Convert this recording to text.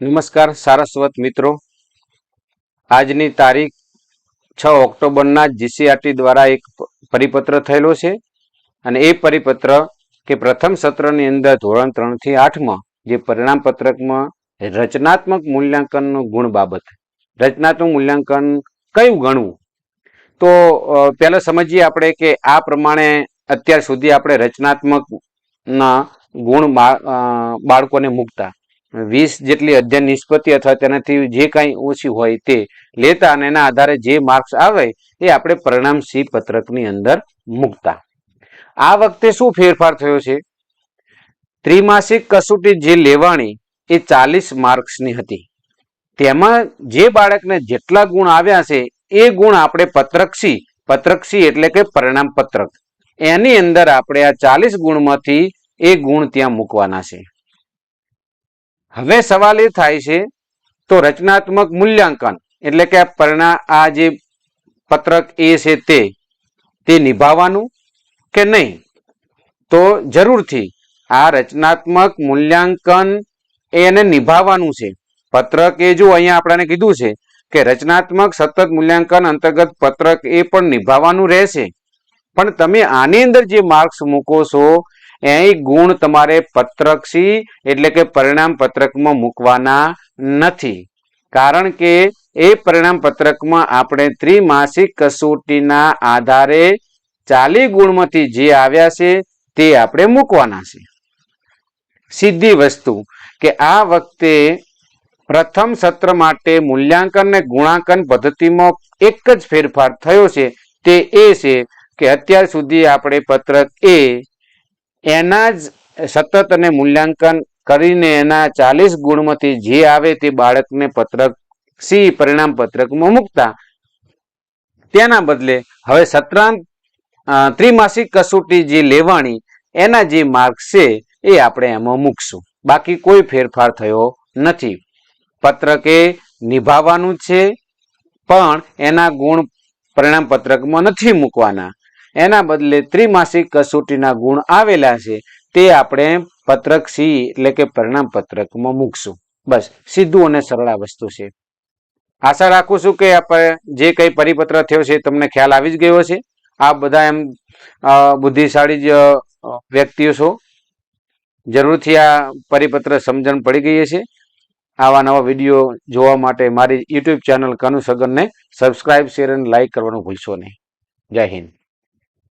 નમસ્કાર સારસ્વત મિત્રો. આજની તારીખ છ ઓક્ટોબરના જીસીઆરટી દ્વારા એક પરિપત્ર થયેલો છે. અને એ પરિપત્ર કે પ્રથમ સત્રની અંદર ધોરણ ત્રણથી આઠમાં જે પરિણામ પત્રકમાં રચનાત્મક મૂલ્યાંકનનો ગુણ બાબત. રચનાત્મક મૂલ્યાંકન કયું ગણવું? તો પહેલાં સમજીએ આપણે કે આ પ્રમાણે અત્યાર સુધી આપણે રચનાત્મક ના ગુણ બાળકોને મૂકતા. વીસ જેટલી અધ્યયન નિષ્પત્તિ અથવા તેનાથી જે કાંઈ ઓછી હોય તે લેતા અને એના આધારે જે માર્ક્સ આવે એ આપણે પરિણામ સી પત્રકની અંદર મૂકતા. આ વખતે શું ફેરફાર થયો છે? ત્રિમાસિક કસોટી જે લેવાણી એ ચાલીસ માર્ક્સની હતી. તેમાં જે બાળકને જેટલા ગુણ આવ્યા છે એ ગુણ આપણે પત્રક સી એટલે કે પરિણામ પત્રક. એની અંદર આપણે આ ચાલીસ ગુણમાંથી એ ગુણ ત્યાં મૂકવાના છે. હવે સવાલ એ થાય છે, તો રચનાત્મક મૂલ્યાંકન એટલે કે પરિણા આ જે પત્રક એ છે તે તે નિભાવવાનું કે નહીં? તો જરૂરથી આ રચનાત્મક મૂલ્યાંકન એને નિભાવવાનું છે. પત્રક એ જો અહીંયા આપણને કીધું છે કે રચનાત્મક સતત મૂલ્યાંકન અંતર્ગત પત્રક એ પણ નિભાવવાનું રહેશે. પણ તમે આની અંદર જે માર્ક્સ મૂકો છો એ ગુણ તમારે પત્રક સી એટલે કે પરિણામ પત્રકમાં મૂકવાના નથી. કારણ કે એ પરિણામ પત્રકમાં આપણે ત્રિમાસિક કસોટીના આધારે ચાલી ગુણમાંથી જે આવ્યા છે, તે આપણે મૂકવાના છે. સીધી વસ્તુ કે આ વખતે પ્રથમ સત્ર માટે મૂલ્યાંકન અને ગુણાંકન પદ્ધતિમાં એક જ ફેરફાર થયો છે, તે એ છે કે અત્યાર સુધી આપણે પત્રક એ એના જ સતત અને મૂલ્યાંકન કરીને એના ચાલીસ ગુણમાંથી જે આવે તે બાળકને પત્રક સી પરિણામ પત્રકમાં મૂકતા. તેના બદલે હવે સત્રાંત ત્રિમાસિક કસોટી જે લેવાણી, એના જે માર્ક છે એ આપણે એમાં મૂકશું. બાકી કોઈ ફેરફાર થયો નથી. પત્રકે નિભાવવાનું છે, પણ એના ગુણ પરિણામ પત્રકમાં નથી મૂકવાના. એના બદલે ત્રિમાસિક કસોટીના ગુણ આવેલા છે, તે આપણે પત્રક સી એટલે કે પરિણામ પત્રકમાં મૂકશું. બસ, સીધું અને સરળ આ વસ્તુ છે. આશા રાખું છું કે જે કંઈ પરિપત્ર થયો છે તમને ખ્યાલ આવી જ ગયો છે આ બધા એમ બુદ્ધિશાળી જ વ્યક્તિઓ છો. જરૂરથી આ પરિપત્ર સમજણ પડી ગઈ છે આવા નવા વીડિયો જોવા માટે મારી યુટ્યુબ ચેનલ કનુ સગનને સબસ્ક્રાઇબ શેર અને લાઇક કરવાનું ભૂલશો નહીં. જય હિન્દ.